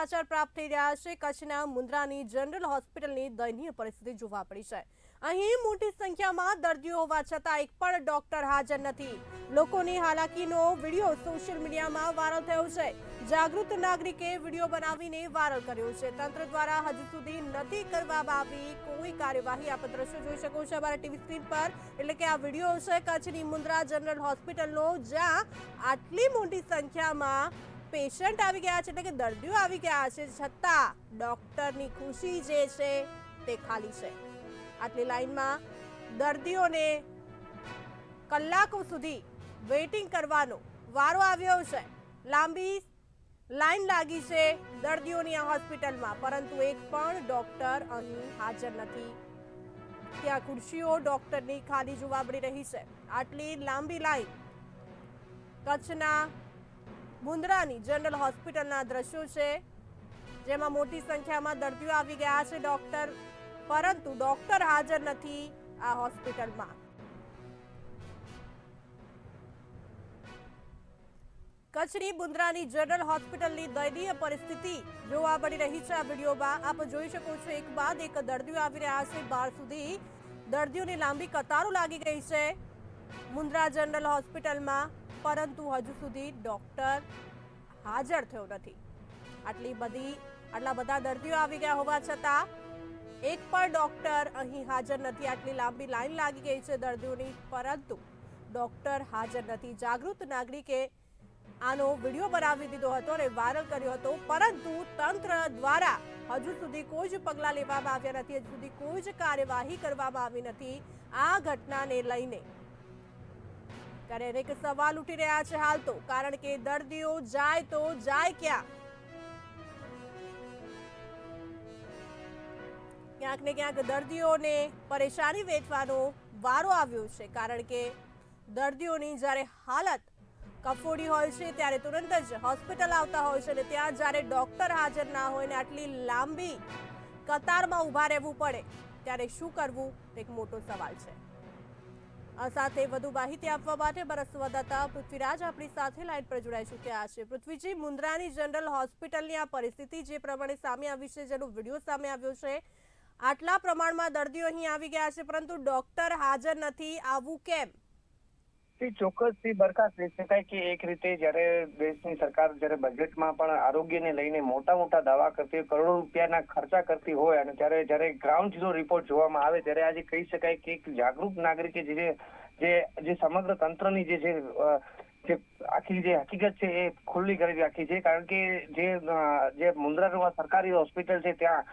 સમાચાર પ્રાપ્ત થઈ રહ્યા છે. કચ્છના મુન્દ્રાની જનરલ હોસ્પિટલની દયનીય પરિસ્થિતિ જોવા પડી છે. અહીં મોટી સંખ્યામાં દર્દીઓ હોવા છતાં એક પણ ડોક્ટર હાજર નથી. લોકોની હાલાકીનો વીડિયો સોશિયલ મીડિયામાં વાયરલ થયો છે. જાગૃત નાગરિકે વીડિયો બનાવીને વાયરલ કર્યો છે. તંત્ર દ્વારા હજુ સુધી નથી કરવામાં આવી કોઈ કાર્યવાહી. આપ દ્રશ્યો જોઈ શકો છો અમારા ટીવી સ્ક્રીન પર. એટલે કે આ વીડિયો છે કચ્છની મુન્દ્રા જનરલ હોસ્પિટલનો, જ્યાં આટલી મોટી સંખ્યામાં પેશન્ટ આવી ગયા છે એટલે કે દર્દીઓ આવી ગયા છે, છતાં ડોક્ટરની ખુશી જે છે તે ખાલી છે. આટલી લાઈનમાં દર્દીઓને કલાકો સુધી વેઇટિંગ કરવાનો વારો આવ્યો છે. લાંબી લાઈન લાગી છે દર્દીઓની આ હોસ્પિટલમાં, પરંતુ એક પણ ડોક્ટર અહીં હાજર નથી. ત્યાં ખુરશીઓ ડોક્ટરની ખાલી જોવા મળી રહી છે. આટલી લાંબી લાઈન કચ્છના મુન્દ્રાની જનરલ હોસ્પિટલના દ્રશ્યો છે, જેમાં મોટી સંખ્યામાં દર્દીઓ આવી ગયા છે, ડોક્ટર. પરંતુ ડોક્ટર હાજર નથી આ હોસ્પિટલમાં. કચ્છની બુંદ્રાની જનરલ હોસ્પિટલની દયનીય પરિસ્થિતિ જોવા મળી રહી છે આ વિડીયોમાં. આપ જોઈ શકો છો, એક બાદ એક દર્દીઓ આવી રહ્યા છે. બહાર સુધી દર્દીઓની લાંબી કતારો લાગી ગઈ છે. મુન્દ્રા જનરલ હોસ્પિટલમાં, પરંતુ હજુ સુધી ડોક્ટર હાજર થયો નથી. આટલી બધી, આટલા બધા દર્દીઓ આવી ગયા હોવા છતાં, એક પણ ડોક્ટર અહીં હાજર નથી. આટલી લાંબી લાઈન લાગી ગઈ છે દર્દીઓની, પરંતુ ડોક્ટર હાજર નથી. જાગૃત નાગરિકે આનો વીડિયો બનાવી દીધો હતો અને વાયરલ કર્યો હતો, પરંતુ તંત્ર દ્વારા હજુ સુધી કોઈ જ પગલાં લેવામાં આવ્યા નથી. હજુ સુધી કોઈ જ કાર્યવાહી કરવામાં આવી નથી. આ ઘટનાને લઈને ત્યારે અનેક સવાલ ઉઠી રહ્યા છે હાલ તો. કારણ કે દર્દીઓ જાય તો જાય ક્યાં? ક્યાંક ને ક્યાંક દર્દીઓને પરેશાની વેઠવાનો વારો આવ્યો છે. કારણ કે દર્દીઓની જ્યારે હાલત કફોડી હોય છે, ત્યારે તુરંત જ હોસ્પિટલ આવતા હોય છે અને ત્યાં જ્યારે ડોક્ટર હાજર ના હોય ને આટલી લાંબી કતારમાં ઊભા રહેવું પડે, ત્યારે શું કરવું? એક મોટો સવાલ છે. સાથે વધુ માહિતી આપવા માટે મારા સંવાદદાતા પૃથ્વીરાજ આપણી સાથે લાઈન પર જોડાઈ ચૂક્યા છે. પૃથ્વીજી મુન્દ્રાની જનરલ હોસ્પિટલની આ પરિસ્થિતિ જે પ્રમાણે સામે આવી છે, જેનો વીડિયો સામે આવ્યો છે, આટલા પ્રમાણમાં દર્દીઓ અહીં આવી ગયા છે, પરંતુ ડોક્ટર હાજર નથી. આવું કેમ? ચોક્કસથી બરખાસ્ત લઈ શકાય કે એક રીતે જ્યારે દેશની સરકાર જ્યારે બજેટમાં પણ આરોગ્યને લઈને મોટા મોટા દાવા કરતી હોય, કરોડો રૂપિયાના ખર્ચા કરતી હોય અને ત્યારે જ્યારે ગ્રાઉન્ડ ઝીરો રિપોર્ટ જોવામાં આવે, ત્યારે આજે કહી શકાય કે એક જાગૃત નાગરિકે જે જે જે સમગ્ર તંત્રની જે છે જે આખી જે હકીકત છે એ ખુલ્લી કરી રાખી છે. કારણ કે જે જે મુન્દ્રા સરકારી હોસ્પિટલ છે, ત્યાં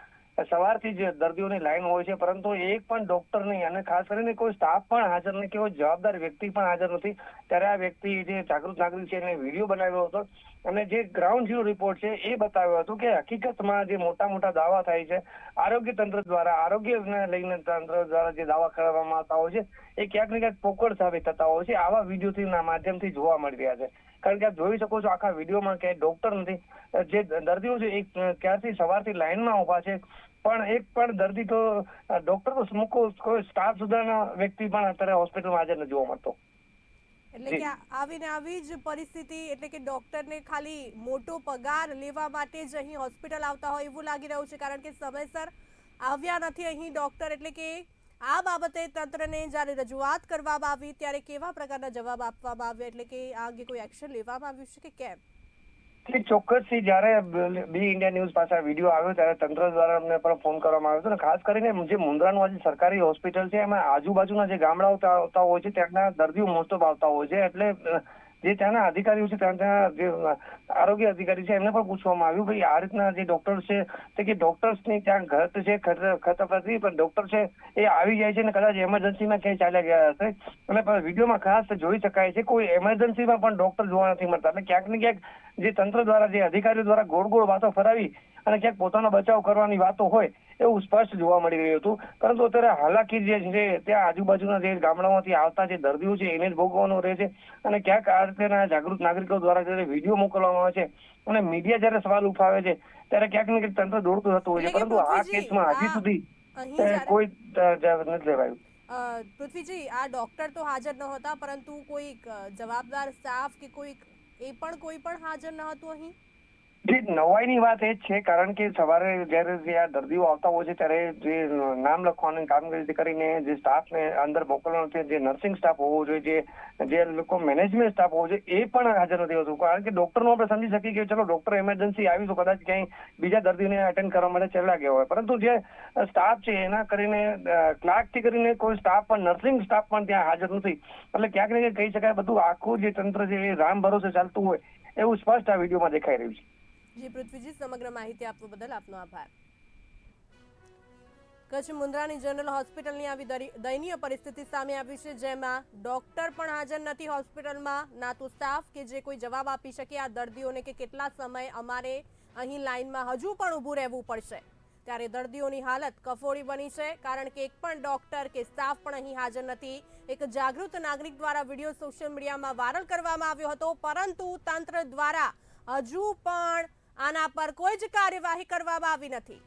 સવારથી જ દર્દીઓની લાઈન હોય છે, પરંતુ એક પણ ડોક્ટર નહીં, અને ખાસ કરીને કોઈ સ્ટાફ પણ હાજર નહીં કે કોઈ જવાબદાર વ્યક્તિ પણ હાજર નથી. ત્યારે આ વ્યક્તિ જે જાગૃત નાગરિક છે, એને વીડિયો બનાવ્યો હતો. અને જે ગ્રાઉન્ડ ઝીરો રિપોર્ટ છે, એ બતાવ્યો હતો કે હકીકતમાં જે મોટા મોટા દાવા થાય છે, આરોગ્ય તંત્ર દ્વારા, આરોગ્યને લઈને તંત્ર દ્વારા જે દાવા કરવામાં આવતા હોય છે, એ ક્યાંક ને ક્યાંક પોકળ સાબિત થતા હોય છે. આવા વિડીયોથી માધ્યમથી જોવા મળી રહ્યા છે. કારણ કે આપ જોઈ શકો છો, આખા વિડીયોમાં ક્યાંય ડોક્ટર નથી. જે દર્દીઓ છે, એ ક્યારથી સવારથી લાઈનમાં ઊભા છે પણ એક પણ દર્દી તો ડોક્ટર તો મૂકો કોઈ સ્ટાફ સુધારના વ્યક્તિ પણ અત્યારે હોસ્પિટલમાં હાજર નથી જોવા મળતો. એટલે કે આવીને આવી જ પરિસ્થિતિ એટલે કે ડોક્ટરને ખાલી મોટો પગાર લેવા માટે જ અહીં હોસ્પિટલ આવતા હોય એવું લાગી રહ્યું છે કારણ કે સમયસર આવ્યા નથી અહીં ડોક્ટર એટલે કે આ બાબતે તંત્રને જ્યારે રજૂઆત કરવામાં આવી ત્યારે કેવા પ્રકારના જવાબ આપવામાં આવ્યા? એટલે કે આ અંગે કોઈ એક્શન લેવામાં આવ્યું છે કે કેમ? કે ચોક્કસથી જ્યારે બી ઇન્ડિયા ન્યૂઝ પાસે વીડિયો આવ્યો ત્યારે તંત્ર દ્વારા અમને પણ ફોન કરવામાં આવ્યો હતો અને ખાસ કરીને જે મુન્દ્રાનું આજે સરકારી હોસ્પિટલ છે, એમાં આજુબાજુના જે ગામડાઓ આવતા હોય છે, ત્યાંના દર્દીઓ મોસ્ટ ઓફ આવતા હોય છે. એટલે જે ત્યાંના અધિકારીઓ છે ત્યાં જે આરોગ્ય અધિકારી છે, એમને પણ પૂછવામાં આવ્યું, ભાઈ, આ રીતના જે ડોક્ટર છે, તે કે ડોક્ટર્સની ત્યાં ઘટ છે ખત ખતમ નથી, પણ ડોક્ટર છે, એ આવી જાય છે ને કદાચ એમરજન્સીમાં ક્યાંય ચાલ્યા ગયા હશે. અને પણ વિડીયોમાં ખાસ જોઈ શકાય છે, કોઈ એમરજન્સીમાં પણ ડોક્ટર જોવા નથી મળતા. એટલે ક્યાંક ને ક્યાંક જે તંત્ર દ્વારા, જે અધિકારીઓ દ્વારા ગોળ ગોળ વાતો ફરાવી અને ક્યાંક પોતાનો બચાવ કરવાની વાતો હોય એવું સ્પષ્ટ જોવા મળી રહ્યું હતું. પરંતુ અત્યારે હાલાકી જે છે ત્યાં આજુબાજુના જે ગામડામાંથી આવતા જે દર્દીઓ છે એને જ ભોગવવાનું રહે છે. અને ક્યાંક આ રીતેના જાગૃત નાગરિકો દ્વારા જ્યારે વીડિયો મોકલવામાં આવે છે અને મીડિયા જ્યારે સવાલ ઉઠાવે છે ત્યારે ક્યાંક ને ક્યાંક તંત્ર દોડતું થતું હોય છે. પરંતુ આ કેસમાં હજી સુધી કોઈ નથી લેવાયું. પૃથ્વીજી આ ડોક્ટર તો હાજર ન હતા પરંતુ કોઈક જવાબદાર સ્ટાફ કે કોઈક એ પણ કોઈ પણ હાજર ન હતું અહીં? જે નવાઈની વાત એ છે, કારણ કે સવારે જ્યારે જે આ દર્દીઓ આવતા હોય છે, ત્યારે જે નામ લખવાની કામગીરી કરીને જે સ્ટાફને અંદર મોકલવાનો છે, જે નર્સિંગ સ્ટાફ હોવો જોઈએ, જે જે લોકો મેનેજમેન્ટ સ્ટાફ હોવો જોઈએ, એ પણ હાજર નથી હોતું. કારણ કે ડોક્ટરનું આપણે સમજી શકીએ કે ચલો ડોક્ટર એમરજન્સી આવી તો કદાચ ક્યાંય બીજા દર્દીને અટેન્ડ કરવા માટે ચલા ગયા હોય. પરંતુ જે સ્ટાફ છે, એના કરીને ક્લાર્કથી કરીને કોઈ સ્ટાફ પણ નર્સિંગ સ્ટાફ પણ ત્યાં હાજર નથી. એટલે ક્યાંક ને ક્યાંક કહી શકાય, બધું આખું જે તંત્ર છે, એ રામ ભરોસે ચાલતું હોય, એવું સ્પષ્ટ આ વિડીયોમાં દેખાઈ રહ્યું છે. જી, પૃથ્વીજી, સમગ્ર માહિતી આપવા બદલ આપનો આભાર. કચ્છ મુન્દ્રાની જનરલ હોસ્પિટલની આવી દયનીય પરિસ્થિતિ સામે આવી છે, જેમાં ડોક્ટર પણ હાજર નથી હોસ્પિટલમાં. ના તો સ્ટાફ કે જે કોઈ જવાબ આપી શકે આ દર્દીઓને કે કેટલા સમય અમારે અહીં લાઇનમાં હજુ પણ ઊભું રહેવું પડશે. ત્યારે દર્દીઓની હાલત કફોડી બની છે, કારણ કે એક પણ ડોક્ટર કે સ્ટાફ પણ અહીં હાજર નથી. એક જાગૃત નાગરિક દ્વારા વીડિયો સોશિયલ મીડિયામાં વાયરલ કરવામાં આવ્યો હતો, પરંતુ તંત્ર દ્વારા હજુ પણ આના પર કોઈ જ કાર્યવાહી કરવામાં આવી નથી.